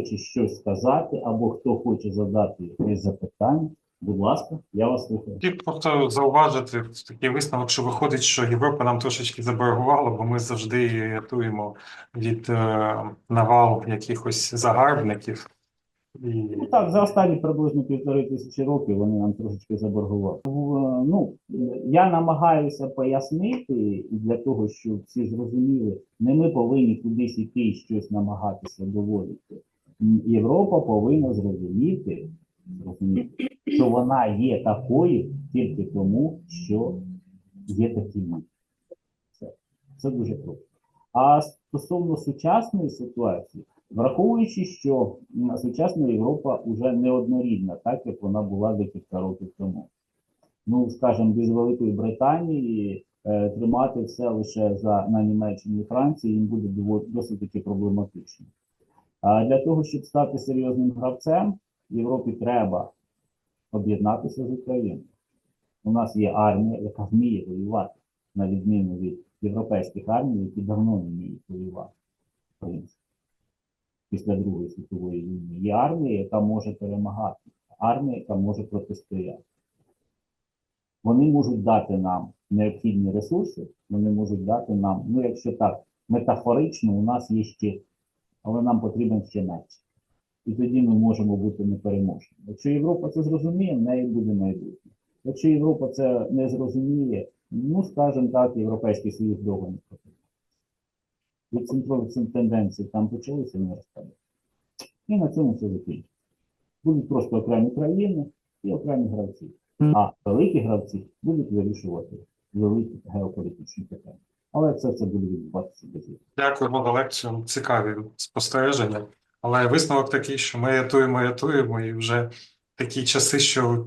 Хоче щось сказати, або хто хоче задати якесь запитання, будь ласка, я вас слухаю. Хотів просто зауважити такий висновок, що виходить, що Європа нам трошечки заборгувала, бо ми завжди рятуємо від е, навалу якихось загарбників. І Ну так, за останні приблизно півтори тисячі років вони нам трошечки заборгували. Ну, я намагаюся пояснити і для того, щоб всі зрозуміли, не ми повинні кудись іти і щось намагатися доводити. Європа повинна зрозуміти, зрозуміти, що вона є такою тільки тому, що є такі ми. Це, це дуже просто. А стосовно сучасної ситуації, Враховуючи, що сучасна Європа вже неоднорідна, так як вона була декілька років тому. Ну, скажімо, без Великої Британії е, тримати все лише за на Німеччині і Франції їм буде досить таки проблематично. А для того, щоб стати серйозним гравцем, Європі треба об'єднатися з Україною. У нас є армія, яка вміє воювати, на відміну від європейських армій, які давно не вміють воювати. В принципі після Другої світової війни. Є армія, яка може перемагати, армія, яка може протистояти. Вони можуть дати нам необхідні ресурси, вони можуть дати нам, ну якщо так, метафорично, у нас є щит, але нам потрібен ще меч. І тоді ми можемо бути непереможні. Якщо Європа це зрозуміє, в неї буде майбутнє. Якщо Європа це не зрозуміє, ну скажімо так, Європейський Союз довго не потрібен. Від центрових тенденцій там почалися не розпадати. І на цьому все закінчиться. Будуть просто окремі країни і окремі гравці. А великі гравці будуть вирішувати великі геополітичні питання. Але це все буде відбуватися без дякуємо за лекцію. Цікаві спостереження. Але висновок такий, що ми рятуємо, рятуємо, і вже такі часи, що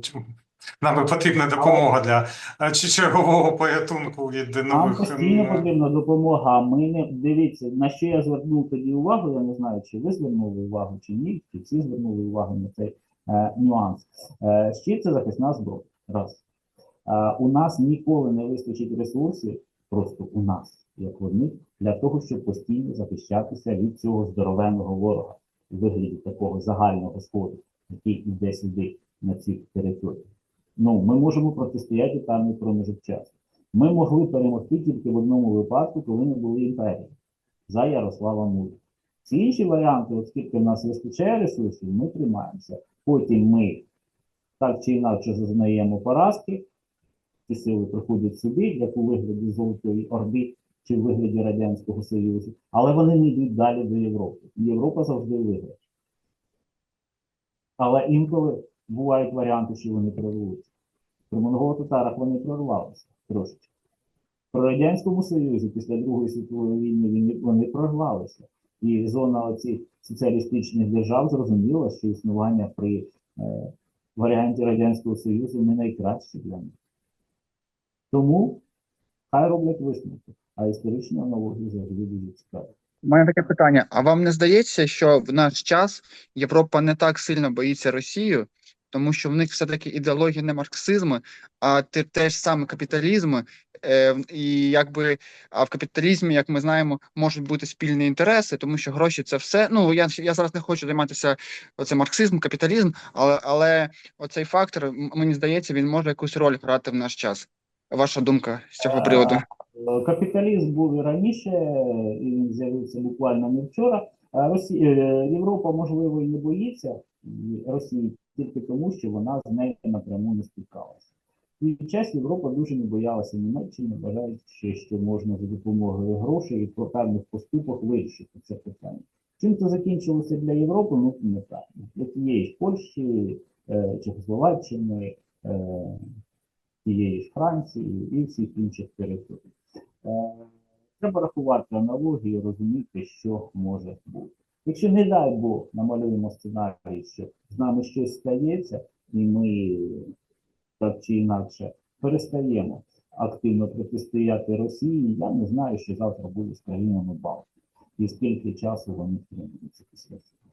нам потрібна допомога для е, чергового порятунку від Нам нових постійно потрібна допомога. Ми не дивіться, на що я звернув тоді увагу. Я не знаю, чи ви звернули увагу, чи ні, чи всі звернули увагу на цей е, нюанс. Е, щит це захисна зброя. Раз. Е, у нас ніколи не вистачить ресурсів, просто у нас, як вони, для того, щоб постійно захищатися від цього здоровенного ворога у вигляді такого загального сходу, який йде сюди на ці території. Ну, ми можемо протистояти певний проміжок часу. Ми могли перемогти тільки в одному випадку, коли ми були імперією за Ярослава Мудрого. Всі інші варіанти, оскільки в нас вистачає ресурсів, ми тримаємося. Потім ми так чи інакше зазнаємо поразки, ці сили приходять сюди, як у вигляді Золотої Орди чи в вигляді Радянського Союзу, але вони не йдуть далі до Європи. І Європа завжди виграє. Але інколи бувають варіанти, що вони прорвуться. При монголо-татарах вони прорвалися трошечки. При Радянському Союзі після Другої світової війни вони, прорвалися. І зона оцих соціалістичних держав зрозуміла, що існування при е, варіанті Радянського Союзу не найкраще для них. Тому хай роблять висновки, а історичні аналогії завжди дуже цікаві. У мене таке питання: а вам не здається, що в наш час Європа не так сильно боїться Росію, тому що в них все-таки ідеологія не марксизму, а те, те ж саме капіталізм, е, і якби а в капіталізмі, як ми знаємо, можуть бути спільні інтереси, тому що гроші це все. Ну я я зараз не хочу займатися оце марксизм, капіталізм, але але оцей фактор, мені здається, він може якусь роль грати в наш час. Ваша думка з цього приводу? Е, Капіталізм був і раніше, і він з'явився буквально не вчора. Е, Росі... е, Європа, можливо, і не боїться Росії тільки тому, що вона з нею напряму не стикалася. І в час Європа дуже не боялася Німеччини, вважаючи, що можна за допомогою грошей і по певних поступах вирішити це питання. Чим це закінчилося для Європи, ну не так. Для тієї ж Польщі, Чехословаччини, тієї ж Франції і всіх інших територій. Е, Треба рахувати аналогії, розуміти, що може бути. Якщо, не дай Бог, намалюємо сценарій, що з нами щось стається, і ми так чи інакше перестаємо активно протистояти Росії, я не знаю, що завтра буде з країнами Балтії. І скільки часу вони втримуються після цього.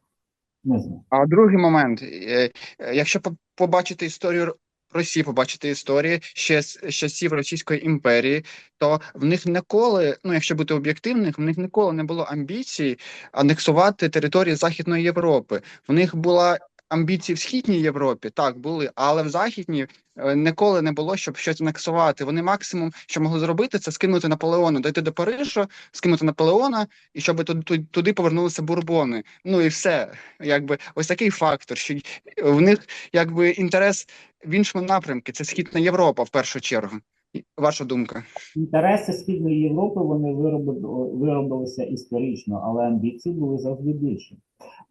Не знаю. А другий момент, е, е, якщо побачити історію Росії побачити історії ще з часів Російської імперії, то в них ніколи, ну якщо бути об'єктивним, в них ніколи не було амбіції анексувати території Західної Європи. В них була амбіції в східній Європі, так були, але в західній е, ніколи не було, щоб щось анексувати. Вони максимум, що могли зробити, це скинути Наполеона, дойти до Парижа, скинути Наполеона, і щоб туди, туди, повернулися бурбони. Ну і все. Якби ось такий фактор, що й- в них якби інтерес в іншому напрямку. Це Східна Європа в першу чергу. Ваша думка? Інтереси Східної Європи вони виробилися історично, але амбіції були завжди більші.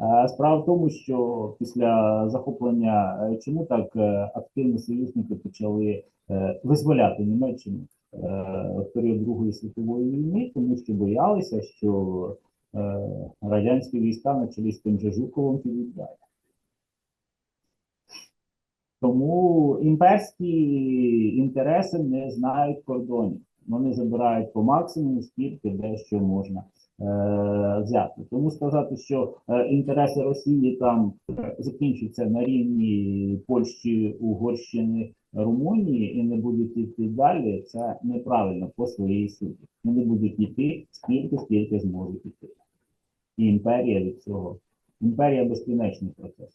Е, Справа в тому, що після захоплення е, чому так е, активно союзники почали визволяти Німеччину в період Другої світової війни, тому що боялися, що радянські війська на чолі з тим же Жуковим далі. Тому імперські інтереси не знають кордонів. Вони забирають по максимуму, скільки де що можна е, взяти. Тому сказати, що е, інтереси Росії там е, закінчуються на рівні Польщі, Угорщини, Румунії і не будуть йти далі, це неправильно по своїй суті. Вони будуть йти скільки, скільки зможуть йти. І імперія від цього. Імперія безкінечний процес.